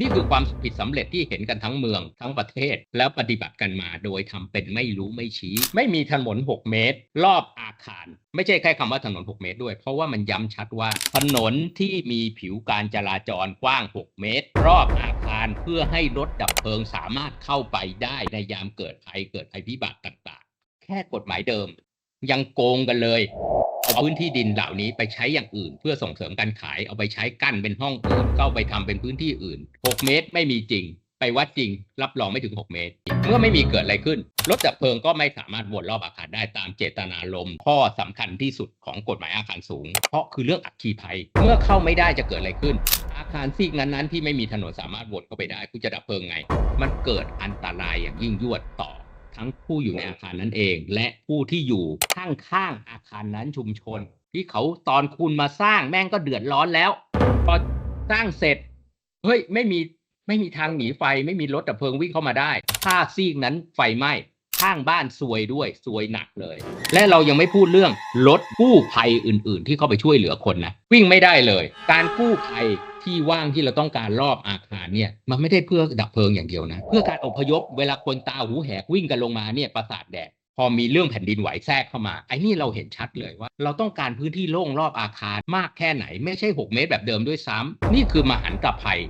นี่คือความผิดสำเร็จที่เห็นกันทั้งเมืองทั้งประเทศ แล้วปฏิบัติกันมาโดยทำเป็นไม่รู้ไม่ชี้ ไม่มีถนน 6 เมตร รอบอาคาร ไม่ใช่แค่คำว่าถนน 6 เมตรด้วย เพราะว่ามันย้ำชัดว่าถนนที่มีผิวการจราจรกว้าง 6 เมตร รอบอาคารเพื่อให้รถดับเพลิงสามารถเข้าไปได้ในยามเกิดภัยเกิดภัยพิบัติต่างๆ แค่กฎหมายเดิม ยังโกงกันเลย เอาพื้นที่ดินเหล่านี้ไปใช้อย่างอื่น เพื่อส่งเสริมการขายเอาไปใช้กั้นเป็นห้องอื่นก็เอาไปทำเป็นพื้นที่อื่น 6 เมตรไม่มีจริง ไปวัดจริง รับรองไม่ถึง 6 เมตร เมื่อไม่มีเกิดอะไรขึ้นรถดับเพลิงก็ไม่สามารถวนรอบอาคารได้ตามเจตนารมณ์ข้อสำคัญที่สุดของกฎหมายอาคารสูง เพราะคือเรื่องอัคคีภัย เมื่อเข้าไม่ได้จะเกิดอะไรขึ้น อาคารซีกนั้นๆที่ไม่มีถนนสามารถวนเข้าไปได้คุณจะดับเพลิงไง มันเกิดอันตรายอย่างยิ่งยวดต่อ ทั้งผู้อยู่ในอาคารนั้นเอง และผู้ที่อยู่ข้างๆอาคารนั้นชุมชน ที่เขาตอนคุณมาสร้างแม่งก็เดือดร้อนแล้ว พอสร้างเสร็จเฮ้ยไม่มีไม่มีทางหนีไฟไม่มีรถดับเพลิงวิ่งเข้ามาได้ ถ้าซีกนั้นไฟไหม้ ข้างบ้านซวยด้วยซวยหนักเลย และเรายังไม่พูดเรื่องรถกู้ภัยอื่น ๆ ที่เข้าไปช่วยเหลือคนนะวิ่งไม่ได้เลย การกู้ภัยที่ว่างที่เราต้องการรอบอาคารเนี่ยมันไม่ได้เพื่อดับเพลิงอย่างเดียวนะ เพื่อการอพยพเวลาคนตาหูแหกวิ่งกันลงมาเนี่ยประสาทแดดพอมีเรื่องแผ่นดินไหวแทรกเข้ามา ไอ้นี่เราเห็นชัดเลยว่า เราต้องการพื้นที่โล่งรอบอาคารมากแค่ไหน ไม่ใช่ 6 เมตรแบบเดิมด้วยซ้ำนี่คือมหันตภัย